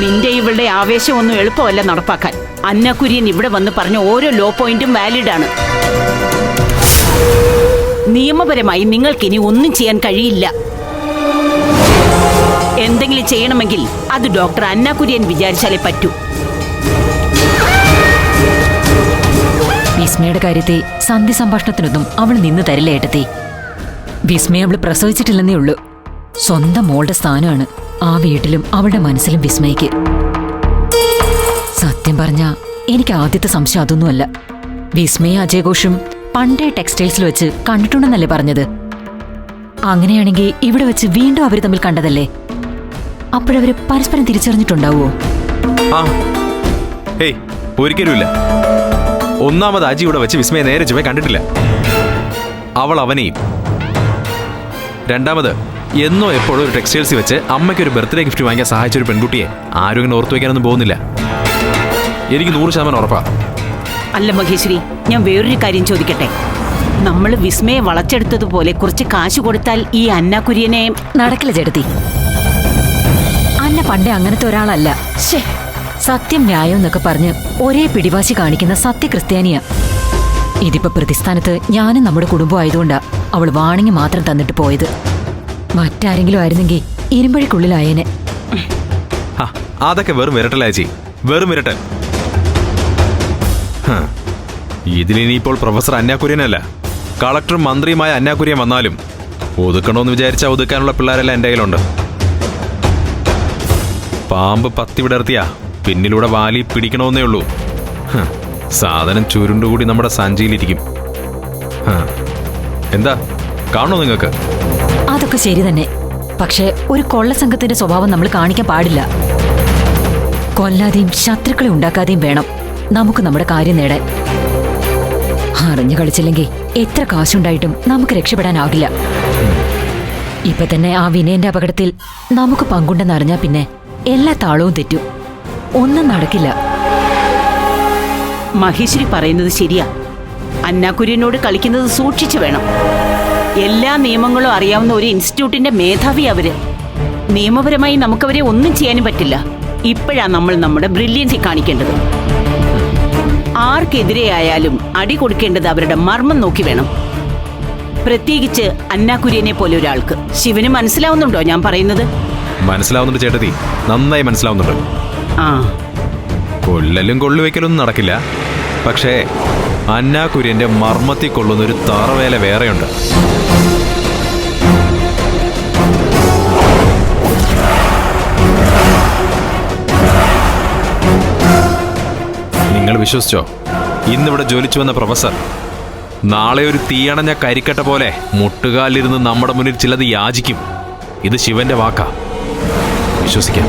നിന്റെ ഇവളുടെ ആവേശമൊന്നും എളുപ്പമല്ല നടപ്പാക്കാൻ. അന്ന കുര്യൻ ഇവിടെ വന്ന് പറഞ്ഞ ഓരോ ലോ പോയിന്റും വാലിഡ് ആണ്. നിയമപരമായി നിങ്ങൾക്ക് ഇനി ഒന്നും ചെയ്യാൻ കഴിയില്ല. എന്തെങ്കിലും ചെയ്യണമെങ്കിൽ അത് ഡോക്ടർ അന്ന വിചാരിച്ചാലേ പറ്റൂ. വിസ്മയുടെ കാര്യത്തെ സന്ധി സംഭാഷണത്തിനൊന്നും അവൾ നിന്ന് തരില്ല വിസ്മയ വിസ്മയെ അവൾ പ്രസവിച്ചിട്ടില്ലെന്നേ ഉള്ളൂ. സ്വന്തം മോളുടെ സ്ഥാനമാണ്. ആ വീട്ടിലും അവളുടെ മനസ്സിലും വിസ്മയിക്ക്. സത്യം പറഞ്ഞ എനിക്ക് ആദ്യത്തെ സംശയം അതൊന്നുമല്ല. വിസ്മയ അജയഘോഷും പണ്ടേ ടെക്സ്റ്റൈൽസിൽ വെച്ച് കണ്ടിട്ടുണ്ടെന്നല്ലേ പറഞ്ഞത്? അങ്ങനെയാണെങ്കിൽ ഇവിടെ വെച്ച് വീണ്ടും അവർ തമ്മിൽ കണ്ടതല്ലേ? അപ്പോഴവര് പരസ്പരം തിരിച്ചറിഞ്ഞിട്ടുണ്ടാവുമോ ഒരിക്കലുമില്ല. ഒന്നാമത് അജി ഇവിടെ വെച്ച് വിസ്മയെ നേരെ ചുവ കണ്ടിട്ടില്ല. അവൾ അവനെയും. രണ്ടാമത് എന്നോ എപ്പോഴും ഒരു ടെക്സ്റ്റൈൽസ് വെച്ച് അമ്മയ്ക്ക് ഒരു ബർത്ത്ഡേ ഗിഫ്റ്റ് വാങ്ങിക്കാൻ സഹായിച്ച ഒരു പെൺകുട്ടിയെ ആരും ഇങ്ങനെ ഓർത്തു വയ്ക്കാനൊന്നും പോകുന്നില്ല. എനിക്ക് നൂറ് ശതമാനം ഉറപ്പാ. അല്ല മഹേശ്വരി ഞാൻ വേറൊരു കാര്യം ചോദിക്കട്ടെ? നമ്മൾ വിസ്മയെ വളച്ചെടുത്തതുപോലെ കുറച്ച് കാശ് കൊടുത്താൽ ഈ അന്ന കുര്യനെ നടക്കില്ല ചേട്ടത്തി. അന്ന പണ്ടേ അങ്ങനത്തെ ഒരാളല്ല. സത്യം ന്യായം എന്നൊക്കെ പറഞ്ഞ് ഒരേ പിടിവാശി കാണിക്കുന്ന സത്യക്രിസ്ത്യാനിയാ. ഇതിപ്പോ പ്രതിസ്ഥാനത്ത് ഞാനും നമ്മുടെ കുടുംബം ആയതുകൊണ്ടാ അവൾ വാണിങ്ങി മാത്രം തന്നിട്ട് പോയത്. മറ്റാരെങ്കിലും ആയിരുന്നെങ്കിൽ ഇരുമ്പഴിക്കുള്ളിലായേനെ ആ, അതൊക്കെ വെറും വിരട്ടല അജി വെറും വിരട്ടൽ. ഹ, ഇതിലിനിയിപ്പോൾ പ്രൊഫസർ അന്നാക്കുര്യനല്ല കളക്ടറും മന്ത്രിയുമായ അന്നാക്കുര്യൻ വന്നാലും ഒതുക്കണമെന്ന് വിചാരിച്ചാൽ ഒതുക്കാനുള്ള പിള്ളേരെല്ലാം എന്റെ കയ്യിലുണ്ട്. പാമ്പ് പത്തി വിടർത്തിയാ പിന്നിലൂടെ വാലി പിടിക്കണമെന്നേ ഉള്ളൂ. സാധനം ചുരുണ്ടുകൂടി നമ്മുടെ സഞ്ചിയിലിരിക്കും. എന്താ? കാണോ നിങ്ങൾക്ക്? അതൊക്കെ ശരി തന്നെ. പക്ഷേ ഒരു കൊള്ള സംഘത്തിന്റെ സ്വഭാവം നമ്മൾ കാണിക്കാൻ പാടില്ല. കൊല്ലാതെയും ശത്രുക്കളെ ഉണ്ടാക്കാതെയും വേണം നമുക്ക് നമ്മുടെ കാര്യം നേടാൻ. അറിഞ്ഞു കളിച്ചില്ലെങ്കിൽ എത്ര കാശുണ്ടായിട്ടും നമുക്ക് രക്ഷപ്പെടാനാകില്ല. ഇപ്പൊ തന്നെ ആ വിനയന്റെ അപകടത്തിൽ നമുക്ക് പങ്കുണ്ടെന്ന് അറിഞ്ഞാ പിന്നെ എല്ലാ താളവും തെറ്റും. ഒന്നും നടക്കില്ല. മഹേശ്വരി പറയുന്നത് ശരിയാ. അന്ന കുര്യനോട് കളിക്കുന്നത് സൂക്ഷിച്ചു വേണം. എല്ലാ നിയമങ്ങളും അറിയാവുന്ന ഒരു ഇൻസ്റ്റിറ്റ്യൂട്ടിന്റെ മേധാവി അവർ. നിയമപരമായി നമുക്കവരെ ഒന്നും ചെയ്യാനും പറ്റില്ല. ഇപ്പോഴാ നമ്മൾ നമ്മുടെ ബ്രില്യൻസി കാണിക്കേണ്ടത്. ആർക്കെതിരെയായാലും അടി കൊടുക്കേണ്ടത് അവരുടെ മർമ്മം നോക്കി വേണം. പ്രത്യേകിച്ച് അന്നാക്കുര്യനെ പോലെ ഒരാൾക്ക്. ശിവന് മനസ്സിലാവുന്നുണ്ടോ ഞാൻ പറയുന്നത്? മനസ്സിലാവുന്നുണ്ട് ചേട്ടത്തി. നന്നായി മനസ്സിലാവുന്നുണ്ട്. ആ. കൊല്ലലും കൊള്ളുവയ്ക്കലൊന്നും നടക്കില്ല. പക്ഷേ അന്നാ കുര്യന്റെ മർമ്മത്തിൽ കൊള്ളുന്ന ഒരു താറവേല വേറെയുണ്ട്. നിങ്ങൾ വിശ്വസിച്ചോ? ഇന്നിവിടെ ജോലിച്ചു വന്ന പ്രൊഫസർ. നാളെ ഒരു തീയണഞ്ഞ കരിക്കട്ട പോലെ മുട്ടുകാലിരുന്ന് നമ്മുടെ മുന്നിൽ ചിലത് യാചിക്കും. ഇത് ശിവന്റെ വാക്കാ. വിശ്വസിക്കാം.